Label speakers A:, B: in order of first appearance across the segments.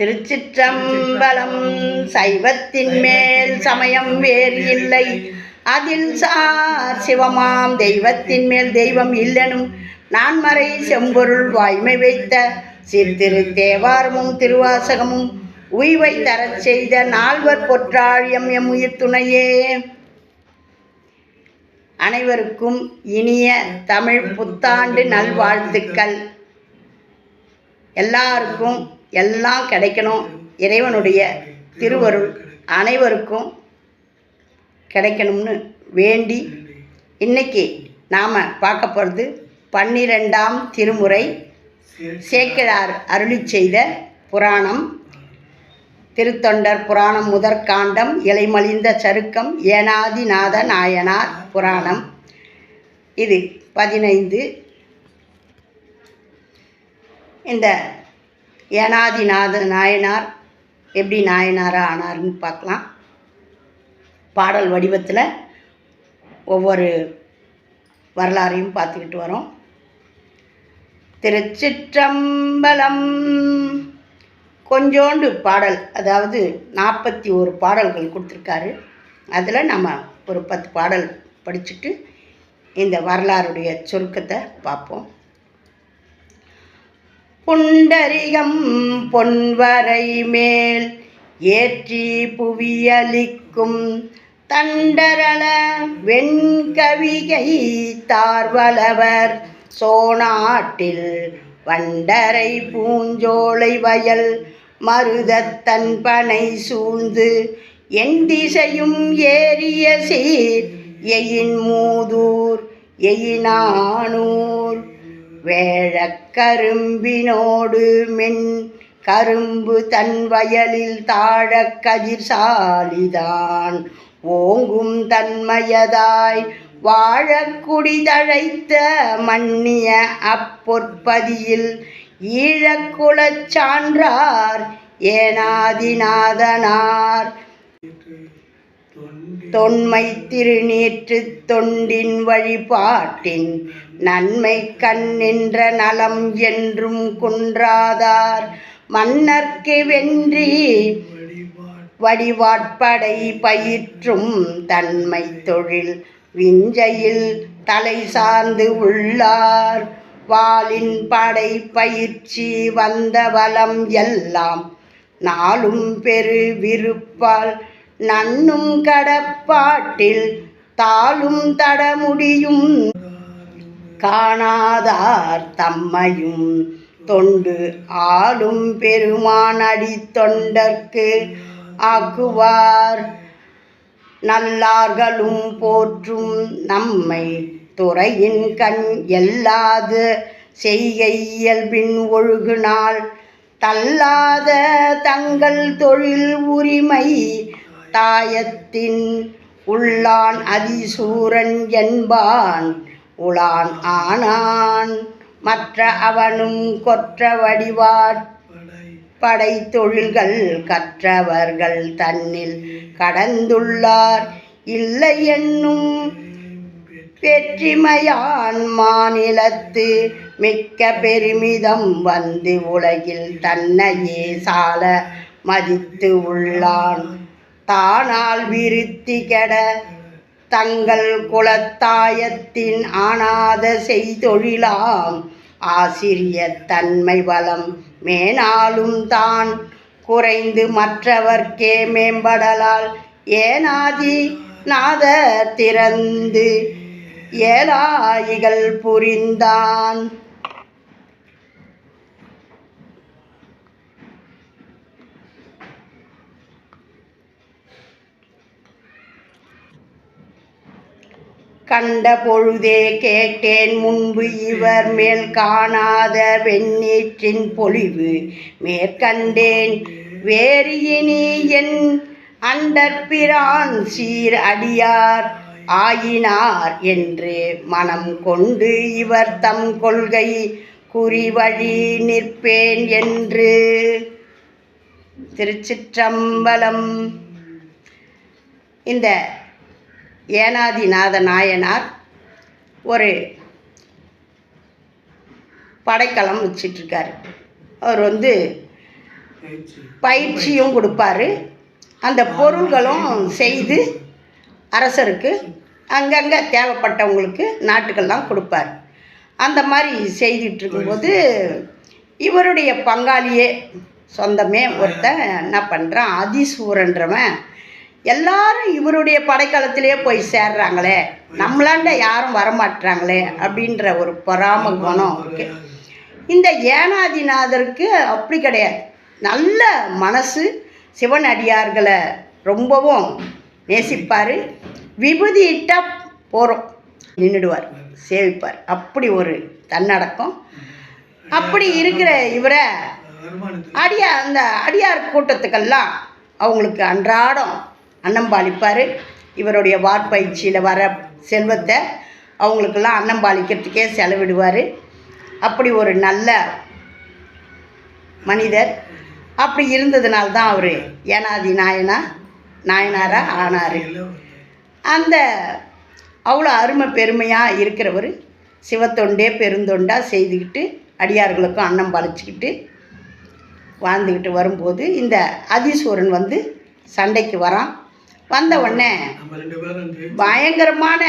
A: திருச்சிற்றம்பலம் சைவத்தின் மேல் சமயம் வேறு இல்லை. அதில் சார் சிவமாம் தெய்வத்தின் மேல் தெய்வம் இல்லனும் நான்மறை செம்பொருள் வாய்மை வைத்த சிற்திரு தேவாரமும் திருவாசகமும் உய்வை தரச் செய்த நால்வர் பொற்றாழியம் எம் உயிர் துணையே. அனைவருக்கும் இனிய தமிழ் புத்தாண்டு நல்வாழ்த்துக்கள். எல்லாருக்கும் எல்லாம் கிடைக்கணும். இறைவனுடைய திருவருள் அனைவருக்கும் கிடைக்கணும்னு வேண்டி இன்னைக்கு நாம் பார்க்க போகிறது பன்னிரெண்டாம் திருமுறை சேக்கிழார் அருளி செய்த புராணம். திருத்தொண்டர் புராணம் முதற்காண்டம் இலைமலிந்த சருக்கம் ஏனாதிநாத நாயனார் புராணம். இது பதினைந்து. இந்த ஏனாதிநாத நாயனார் எப்படி நாயனாராக ஆனார்னு பார்க்கலாம். பாடல் வடிவத்தில் ஒவ்வொரு வரலாறையும் பார்த்துக்கிட்டு வரோம். திருச்சிற்றம்பலம் கொஞ்சோண்டு பாடல் அதாவது நாற்பத்தி ஒரு பாடல்கள் கொடுத்துருக்காரு. அதில் நம்ம ஒரு பத்து பாடல் படிச்சுட்டு இந்த வரலாறுடைய சுருக்கத்தை பார்ப்போம். புண்டரிகம் பொன்வரை மேல் ஏற்றி புவியலிக்கும் தண்டரள வெண்கவிகை தார்வளவர் சோனாட்டில் வண்டரை பூஞ்சோலை வயல் மருதத்தன் பனை சூழ்ந்து என் திசையும் ஏறிய சீர் எயின் மூதூர் எயினானூர் வேழக்கரும்பினோடு மென் கரும்பு தன் வயலில் தாழக் கதிர் சாலிதான் ஓங்கும் தன்மையதாய் வாழக்குடி தழைத்த மன்னிய அப்பொற்பதியில் ஈழக்குலச் சான்றார் ஏனாதிநாதனார். தொன்மை திருநீற்று தொண்டின் வழிபாட்டின் நன்மை கண்ணின்ற நலம் என்றும் குன்றாதார். மன்னர்க்கு வென்றி வடிவாட்படை பயிற்றும் தன்மை தொழில் விஞ்சையில் தலை சார்ந்து உள்ளார். வாளின் படை பயிற்சி வந்த வலம் எல்லாம் நாளும் பெரு விருப்பால் நன்னும் கடப்பாட்டில் தாளும் தடமுடியும் காணாதார் தம்மையும் தொண்டு ஆளும் பெருமானடி தொண்டர்க்கு ஆக்குவார். நல்லார்களும் போற்றும் நம்மை துறையின் கண் எல்லாது செய்கை இயல்பின் ஒழுகுனால் தள்ளாத தங்கள் தொழில் உரிமை தாயத்தின் உள்ளான் அதிசூரன் என்பான். உளான் ஆனான். மற்ற அவனும் கொற்ற வடிவாட் படை தொழில்கள் கற்றவர்கள் தன்னில் கடந்துள்ளார். இல்லை என்னும் வெற்றிமையான் மாநிலத்து மிக்க பெருமிதம் வந்து உலகில் தன்னையே சால மதித்து உள்ளான். தானால் விருத்தி கெட தங்கள் குலத்தாயத்தின் ஆனாத செய்தொழிலாம். ஆசிரிய தன்மை வளம் மேனாலும் தான் குறைந்து மற்றவர்க்கே மேம்படலால் ஏனாதி நாத திறந்து ஏலாயிகள் புரிந்தான். கண்ட பொழுதே கேட்டேன் முன்பு இவர் மேல் காணாத வெண்ணீற்றின் பொழிவு மேற்கண்டேன் வேறு இனி என் அண்டற்பிரான் சீர் அடியார் ஆயினார் என்று மனம் கொண்டு இவர் தம் கொள்கை குறிவழி நிற்பேன் என்று. திருச்சிற்றம்பலம். இந்த ஏனாதிநாத நாயனார் ஒரு படைக்கலம் வச்சிட்ருக்காரு. அவர் வந்து பயிற்சியும் கொடுப்பாரு. அந்த பொருள்களும் செய்து அரசருக்கு அங்கங்கே தேவைப்பட்டவங்களுக்கு நாட்டுக்கெல்லாம் கொடுப்பார். அந்த மாதிரி செய்துட்டு இருக்கும்போது இவருடைய பங்காளியே சொந்தமே ஒருத்தன் என்ன பண்ணுறான் அதிசூரன்றவன் எல்லாரும் இவருடைய படைக்காலத்திலேயே போய் சேர்றாங்களே. நம்மளாண்ட யாரும் வரமாட்றாங்களே அப்படின்ற ஒரு பொறாம குணம் இருக்கு இந்த ஏனாதிநாதருக்கு அப்படி கிடையாது. நல்ல மனசு சிவன் அடியார்களை ரொம்பவும் நேசிப்பார். விபூதி இட்டால் போகிறோம் நின்றுடுவார் சேவிப்பார். அப்படி ஒரு தன்னடக்கம். அப்படி இருக்கிற இவரை அடியார் அந்த அடியார் கூட்டத்துக்கெல்லாம் அவங்களுக்கு அன்றாடம் அன்னம்பாளிப்பார். இவருடைய வார்பயிற்சியில் வர செல்வத்தை அவங்களுக்கெல்லாம் அன்னம்பாளிக்கிறதுக்கே செலவிடுவார். அப்படி ஒரு நல்ல மனிதர். அப்படி இருந்ததுனால தான் அவர் ஏனாதி நாயனா நாயனாராக ஆனார். அந்த அவ்வளோ அருமை பெருமையாக இருக்கிறவர் சிவத்தொண்டே பெருந்தொண்டாக செய்துக்கிட்டு அடியார்களுக்கும் அன்னம் பழிச்சிக்கிட்டு வாழ்ந்துக்கிட்டு வரும்போது இந்த அதிசூரன் வந்து சண்டைக்கு வரான். வந்த உடனே பயங்கரமான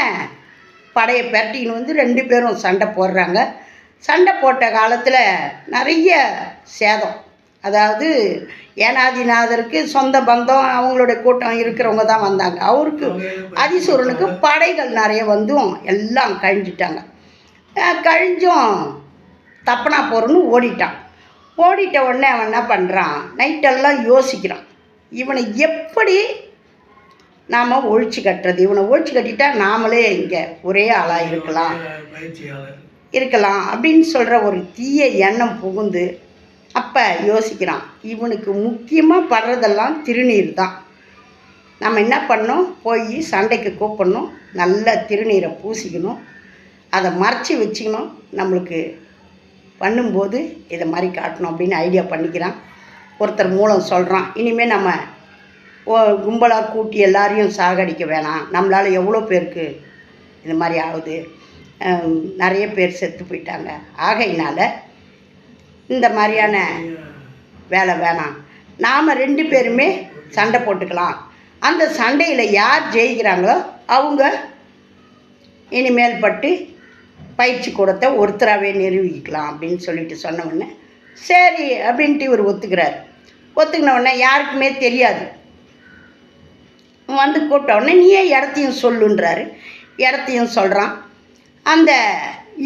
A: படையை பெரட்டின்னு வந்து ரெண்டு பேரும் சண்டை போடுறாங்க. சண்டை போட்ட காலத்தில் நிறைய சேதம். அதாவது ஏனாதிநாதருக்கு சொந்த பந்தம் அவங்களுடைய கூட்டம் இருக்கிறவங்க தான் வந்தாங்க. அவருக்கு அதிசூரனுக்கு படைகள் நிறைய வந்தும் எல்லாம் கழிஞ்சிட்டாங்க. கழிஞ்சும் தப்பனா போகிறன்னு ஓடிட்டான். ஓடிட்ட உடனே அவன் என்ன பண்ணுறான் நைட்டெல்லாம் யோசிக்கிறான். இவனை எப்படி நாம் ஒழிச்சு கட்டுறது. இவனை ஒழிச்சு கட்டிட்டா நாமளே இங்கே ஒரே ஆளாக இருக்கலாம். இருக்கலாம் அப்படின்னு சொல்கிற ஒரு தீய எண்ணம் புகுந்து அப்போ யோசிக்கிறான். இவனுக்கு முக்கியமாக படுறதெல்லாம் திருநீர் தான். நம்ம என்ன பண்ணோம் போய் சண்டைக்கு கூப்பிடணும். நல்ல திருநீரை பூசிக்கணும். அதை மறைச்சி வச்சுக்கணும். நம்மளுக்கு பண்ணும்போது இதை மாதிரி காட்டணும் அப்படின்னு ஐடியா பண்ணிக்கிறான். ஒருத்தர் மூலம் சொல்கிறான் இனிமேல் நம்ம கும்பலாக கூட்டி எல்லாரையும் சாகடிக்க வேணாம். நம்மளால் எவ்வளோ பேருக்கு இது மாதிரி ஆகுது? நிறைய பேர் செத்து போயிட்டாங்க. ஆகையினால் இந்த மாதிரியான வேலை வேணாம். நாம் ரெண்டு பேருமே சண்டை போட்டுக்கலாம். அந்த சண்டையில் யார் ஜெயிக்கிறாங்களோ அவங்க இனிமேல் பட்டு பயிற்சி கூடத்தை ஒருத்தராகவே நிரூபிக்கலாம் அப்படின்னு சொல்லிட்டு சொன்ன உடனே சரி அப்படின்ட்டு இவர் ஒத்துக்கிறார். ஒத்துக்கின உடனே யாருக்குமே தெரியாது. வந்து கூப்பிட்ட உடனே நீயே இடத்தையும் சொல்லுன்றாரு. இடத்தையும் சொல்கிறான் அந்த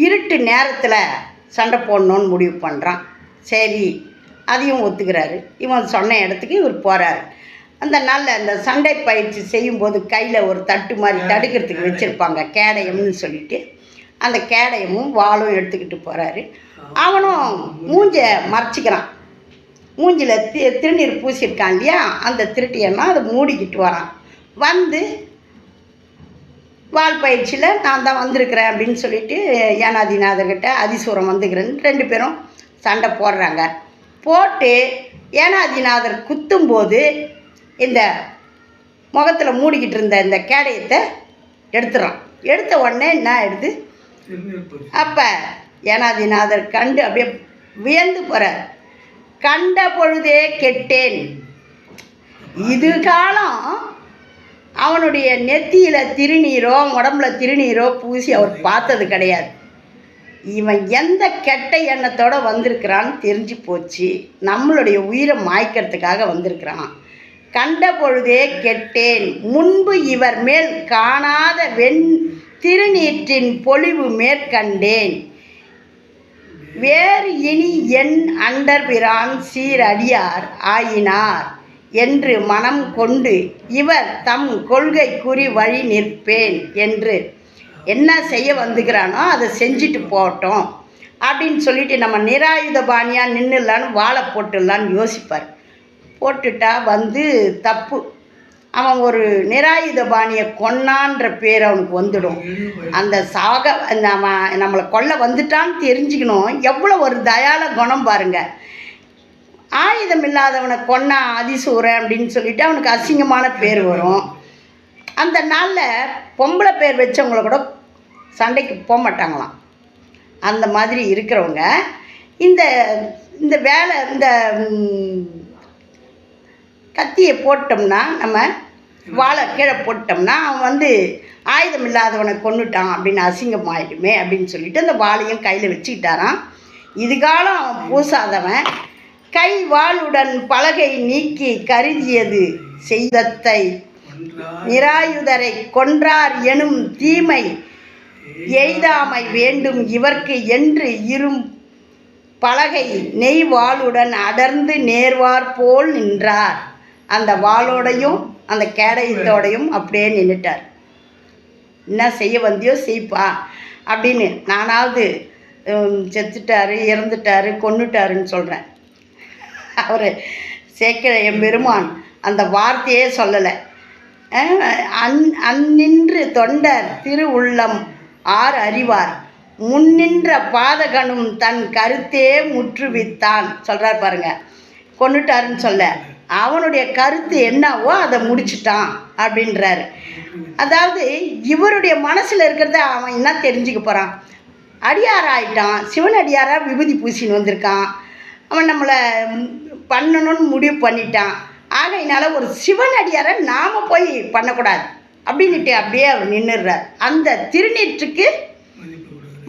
A: இருட்டு நேரத்தில் சண்டை போடணுன்னு முடிவு பண்ணுறான் சரி அதையும் ஒத்துக்கிறாரு. இவன் சொன்ன இடத்துக்கு இவர் போகிறாரு அந்த நாளில் அந்த சண்டை பயிற்சி செய்யும்போது கையில் ஒரு தட்டு மாதிரி தடுக்கிறதுக்கு வச்சுருப்பாங்க கேடயம்னு சொல்லிட்டு. அந்த கேடயமும் வாளும் எடுத்துக்கிட்டு போகிறாரு அவனும் மூஞ்ச மறைச்சிக்கிறான். மூஞ்சில் தி திருநீர் பூசியிருக்கான் இல்லையா? அந்த திருட்டியன்னா அதை மூடிக்கிட்டு வரான். வந்து வால் பயிற்சியில் நான் தான் வந்திருக்கிறேன் அப்படின்னு சொல்லிட்டு ஏனாதிநாதர்கிட்ட அதிசூரம் வந்துக்கிறேன்னு ரெண்டு பேரும் சண்டை போடுறாங்க. போட்டு ஏனாதிநாதர் குத்தும்போது இந்த முகத்தில் மூடிக்கிட்டு இருந்த இந்த கேடயத்தை எடுத்துறான் எடுத்த உடனே என்ன எடுத்து அப்போ ஏனாதிநாதர் கண்டு அப்படியே வியந்து போகிறார் கண்ட பொழுதே கெட்டேன். இது காலம் அவனுடைய நெத்தியில் திருநீரோ உடம்புல திருநீரோ பூசி அவர் பார்த்தது கிடையாது. இவன் எந்த கெட்ட எண்ணத்தோடு வந்திருக்கிறான்னு தெரிஞ்சு போச்சு. நம்மளுடைய உயிரை மாய்க்கிறதுக்காக வந்திருக்கிறான். கண்ட பொழுதே கெட்டேன். முன்பு இவர் மேல் காணாத வெண் திருநீற்றின் பொலிவு மேற்கண்டேன் வேறு இனி என் அண்டர்பிரான் சீரடியார் ஆயினார். என்று மனம் கொண்டு இவர் தம் கொள்கைக்குறி வழி நிற்பேன் என்று என்ன செய்ய வந்துக்கிறானோ அதை செஞ்சுட்டு போட்டோம் அப்படின்னு சொல்லிட்டு நம்ம நிராயுத பாணியாக நின்றுலான்னு வாழை போட்டுடலான்னு யோசிப்பார். போட்டுட்டா வந்து தப்பு. அவன் ஒரு நிராயுத பாணியை கொன்னான்ற பேர் அவனுக்கு வந்துடும். அந்த சாக நம்ம நம்மளை கொல்ல வந்துட்டான்னு தெரிஞ்சுக்கணும். எவ்வளோ ஒரு தயால குணம் பாருங்கள் ஆயுதம் இல்லாதவனை கொன்னா அதிசூரன் அப்படின்னு சொல்லிட்டு அவனுக்கு அசிங்கமான பேர் வரும். அந்த நாளில் பொம்பளை பேர் வச்சவங்கள கூட சண்டைக்கு போக மாட்டாங்களாம். அந்த மாதிரி இருக்கிறவங்க. இந்த இந்த வேலை இந்த கத்தியை போட்டோம்னா நம்ம வாழை கீழே போட்டோம்னா அவன் வந்து ஆயுதம் இல்லாதவனை கொன்னுட்டான் அப்படின்னு அசிங்கம் ஆயிடுமே அப்படின்னு சொல்லிட்டு அந்த வாழையும் கையில் வச்சுக்கிட்டாரான் இதுகாலம் அவன் பூசாதவன். கை வாளுடன் பலகை நீக்கி கருதியது செய்தத்தை. நிராயுதரை கொன்றார் எனும் தீமை எய்தாமை வேண்டும் இவர்க்கு என்று இரும் பலகை நெய் வாளுடன் அடர்ந்து நேர்வார் போல் நின்றார். அந்த வாளோடையும் அந்த கேடயத்தோடையும் அப்படியே நின்றுட்டார் என்ன செய்ய வந்தியோ செய்ப்பா அப்படின்னு நானாவது செத்துட்டாரு இறந்துட்டாரு கொன்னுட்டாருன்னு சொல்கிறேன் அவர் சேர்க்கிற எம்பெருமான் அந்த வார்த்தையே சொல்லலை. அந் அந்நின்று தொண்டர் திரு உள்ளம் ஆர் அறிவார். முன்னின்ற பாதகனும் தன் கருத்தே முற்றுவித்தான். சொல்கிறார் பாருங்க. கொண்டுட்டாருன்னு சொல்ல. அவனுடைய கருத்து என்னவோ அதை முடிச்சிட்டான் அப்படின்றாரு. அதாவது இவருடைய மனசில் இருக்கிறத அவன் என்ன தெரிஞ்சுக்க போகிறான் அடியாராயிட்டான். சிவன் அடியாராக விபூதி பூசின்னு வந்திருக்கான். அவன் நம்மளை பண்ணணும்னு முடிவு பண்ணிட்டான். ஆகையினால ஒரு சிவன் அடியாரை நாம் போய் பண்ணக்கூடாது. அப்படின்னுட்டு அப்படியே அவர் நின்றுடுறார் அந்த திருநீற்றுக்கு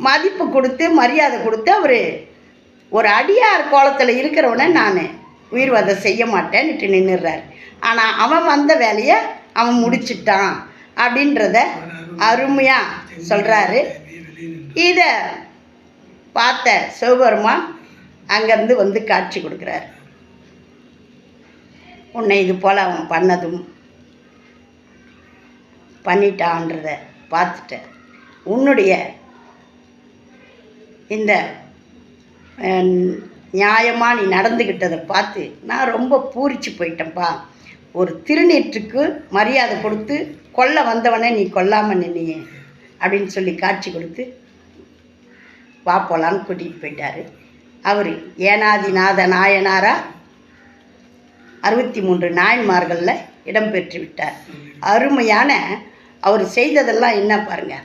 A: மதிப்பு கொடுத்து மரியாதை கொடுத்து அவர் ஒரு அடியார் கோலத்தில் இருக்கிறவனை நான் உயிர்வாதம் செய்ய மாட்டேன்னுட்டு நின்றுடுறார் ஆனால் அவன் வந்த வேலையை அவன் முடிச்சிட்டான் அப்படின்றத அருமையாக சொல்கிறாரு இதை பார்த்த சிவபெருமான் அங்கேருந்து வந்து காட்சி கொடுக்குறாரு. உன்னை இது போல் அவன் பண்ணதும் பண்ணிட்டான்றத பார்த்துட்டேன். உன்னுடைய இந்த நியாயமாக நீ நடந்துக்கிட்டதை பார்த்து நான் ரொம்ப பூரிச்சு போயிட்டேன்ப்பா ஒரு திருநீற்றுக்கு மரியாதை கொடுத்து கொல்ல வந்தவனே நீ கொல்லாமல் நின்னியே அப்படின்னு சொல்லி காட்சி கொடுத்து வா போலான்னு கூட்டிகிட்டு போயிட்டாரு. அவர் ஏனாதிநாத நாயனாரா அறுபத்தி மூன்று நாயன்மார்களில் இடம்பெற்று விட்டார். அருமையான அவர் செய்ததெல்லாம் என்ன பாருங்க?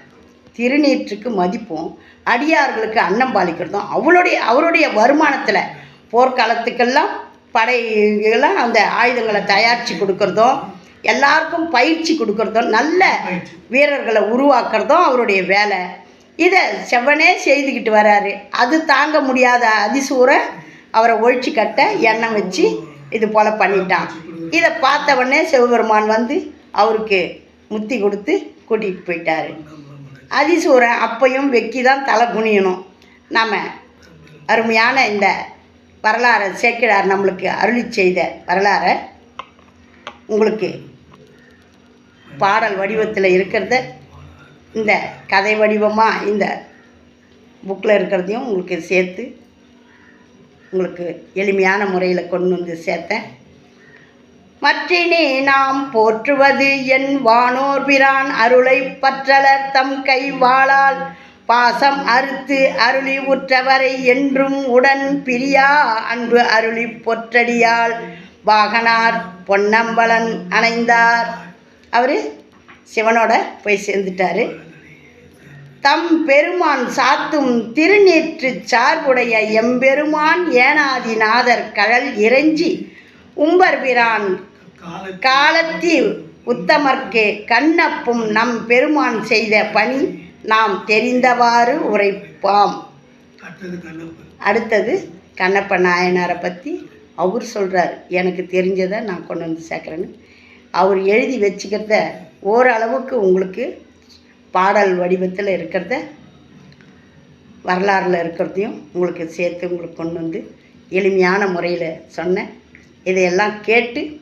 A: திருநீற்றுக்கு மதிப்பும் அடியார்களுக்கு அன்னம் பாலிக்கிறதும் அவளுடைய அவருடைய வருமானத்தில் போர்க்காலத்துக்கெல்லாம் படைகளாம் அந்த ஆயுதங்களை தயாரித்து கொடுக்கறதும் எல்லாருக்கும் பயிற்சி கொடுக்கறதும் நல்ல வீரர்களை உருவாக்குறதும் அவருடைய வேலை. இதை செவ்வனே செய்துக்கிட்டு வராரு. அது தாங்க முடியாத அதிசூரை அவரை ஒழிச்சு கட்ட எண்ணெய் வச்சு இது போல் பண்ணிட்டான். இதை பார்த்த உடனே சிவபெருமான் வந்து அவருக்கு முத்தி கொடுத்து கூட்டிகிட்டு போயிட்டாரு. அதிசூரன் அப்பையும் வெக்கி தான் தலை குனியணும். நாம் அருமையான இந்த வரலாறை சேர்க்கிறார் நம்மளுக்கு அருளி செய்த வரலாறை உங்களுக்கு பாடல் வடிவத்தில் இருக்கிறத இந்த கதை வடிவமாக இந்த புக்கில் இருக்கிறதையும் உங்களுக்கு சேர்த்து உங்களுக்கு எளிமையான முறையில் கொண்டு வந்து சேர்த்தேன். மற்றினே நாம் போற்றுவது என் வானோர் பிரான் அருளை பற்றலர் தம் கை வாளால். பாசம் அறுத்து அருளி உற்றவரை என்றும் உடன் பிரியா அன்பு அருளி பொற்றடியால் வாகனார் பொன்னம்பலன் அணைந்தார். அவர் சிவனோட போய் சேர்ந்துட்டாரு. தம் பெருமான் சாத்தும் திருநீற்று சார்புடைய எம்பெருமான் ஏனாதிநாதர் கழல் இறைஞ்சி உம்பர்பிரான் காலத்தி உத்தமர்க்கு கண்ணப்பும் நம் பெருமான் செய்த பணி நாம் தெரிந்தவாறு உரைப்பாம். அடுத்தது கண்ணப்ப நாயனாரை பற்றி அவர் சொல்கிறார் எனக்கு தெரிஞ்சதை நான் கொண்டு வந்து சேர்க்குறேன்னு. அவர் எழுதி வச்சுக்கிறத ஓரளவுக்கு உங்களுக்கு பாடல் வடிவத்தில் இருக்கிறத வரலாறில் இருக்கிறதையும் உங்களுக்கு சேர்த்து உங்களுக்கு கொண்டு வந்து எளிமையான முறையில் சொன்னேன். இதையெல்லாம் கேட்டு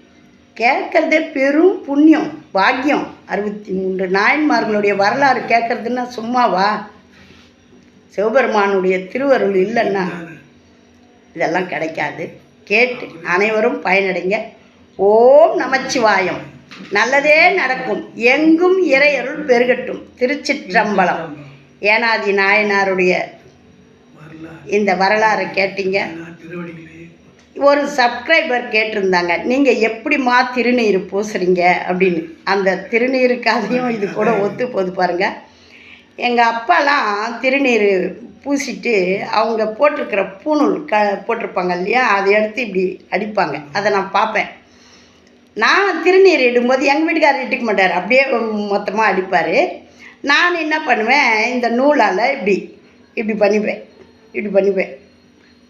A: கேட்குறதே பெரும் புண்ணியம் பாக்கியம். அறுபத்தி மூன்று நாயன்மார்களுடைய வரலாறு கேட்குறதுன்னா சும்மாவா? சிவபெருமானுடைய திருவருள் இல்லைன்னா இதெல்லாம் கிடைக்காது. கேட்டு அனைவரும் பயனடைங்க. ஓம் நமச்சிவாயம். நல்லதே நடக்கும். எங்கும் இறையருள் பெருகட்டும். திருச்சிற்றம்பலம். ஏனாதி நாயனாருடைய இந்த வரலாறை கேட்டீங்க. ஒரு சப்ஸ்கிரைபர் கேட்டிருந்தாங்க. நீங்கள் எப்படிம்மா திருநீர் பூசுறீங்க அப்படின்னு. அந்த திருநீர் கதையும் இது கூட ஒத்து போகுது பாருங்கள் எங்கள் அப்பாலாம் திருநீர் பூசிட்டு அவங்க போட்டிருக்கிற பூணூல் க போட்டிருப்பாங்க இல்லையா? அதை எடுத்து இப்படி அடிப்பாங்க. அதை நான் பார்ப்பேன். நான் திருநீர் இடும்போது எங்கள் வீட்டுக்காரர் இட்டுக்க மாட்டார். அப்படியே மொத்தமாக அடிப்பார். நான் என்ன பண்ணுவேன் இந்த நூலால் இப்படி இப்படி பண்ணிப்பேன் இப்படி பண்ணிப்பேன்.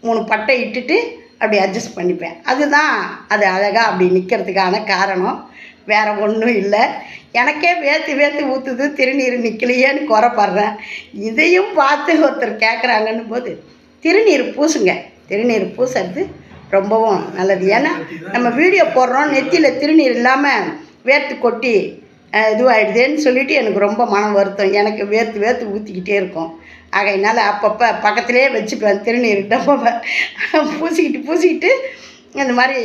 A: மூணு பட்டை இட்டுட்டு அப்படி அட்ஜஸ்ட் பண்ணிப்பேன். அதுதான் அது அழகாக அப்படி நிற்கிறதுக்கான காரணம். வேறு ஒன்றும் இல்லை. எனக்கே வேத்து வேத்து ஊற்றுது திருநீர் நிற்கலையேன்னு குறைப்படுறேன். இதையும் பார்த்து ஒருத்தர் கேட்குறாங்கன்னு போது திருநீர் பூசுங்க. திருநீர் பூசுறது ரொம்பவும் நல்லது. ஏன்னா நம்ம வீடியோ போடுறோம் நெத்தியில் திருநீர் இல்லாமல் வேர்த்து கொட்டி இதுவாகிடுதேன்னு இதுவாயிடுதேன்னு எனக்கு ரொம்ப மனம் வருத்தம். எனக்கு வேர்த்து வேர்த்து ஊற்றிக்கிட்டே இருக்கும். ஆகையினால அப்பப்போ பக்கத்திலே வச்சுப்பேன் திருநீர் டப்பாவை பூசிக்கிட்டு பூசிக்கிட்டு இந்த மாதிரி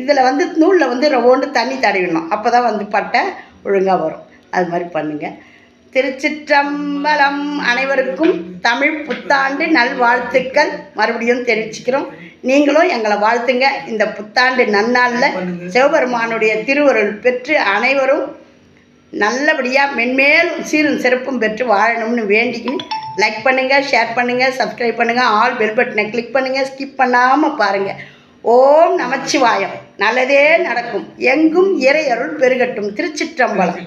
A: இதில் வந்து நூலில் வந்து ஒன்று தண்ணி தடவிடணும். அப்போ தான் வந்து பட்டை ஒழுங்காக வரும். அது மாதிரி பண்ணுங்கள் திருச்சிற்றம்பலம் அனைவருக்கும் தமிழ் புத்தாண்டு நல்வாழ்த்துக்கள். மறுபடியும் தெரிவிச்சுக்கிறோம். நீங்களும் எங்களை வாழ்த்துங்க. இந்த புத்தாண்டு நன்னாளில் சிவபெருமானுடைய திருவருள் பெற்று அனைவரும் நல்லபடியாக மென்மேலும் சீரும் சிறப்பும் பெற்று வாழணும்னு வேண்டிக்கின்னு லைக் பண்ணுங்கள் ஷேர் பண்ணுங்கள் சப்ஸ்கிரைப் பண்ணுங்கள் ஆல் பெல் பட்டனை கிளிக் பண்ணுங்கள் ஸ்கிப் பண்ணாமல் பாருங்கள் ஓம் நமச்சிவாயம். நல்லதே நடக்கும். எங்கும் இறையருள் பெருகட்டும். திருச்சிற்றம்பலம்.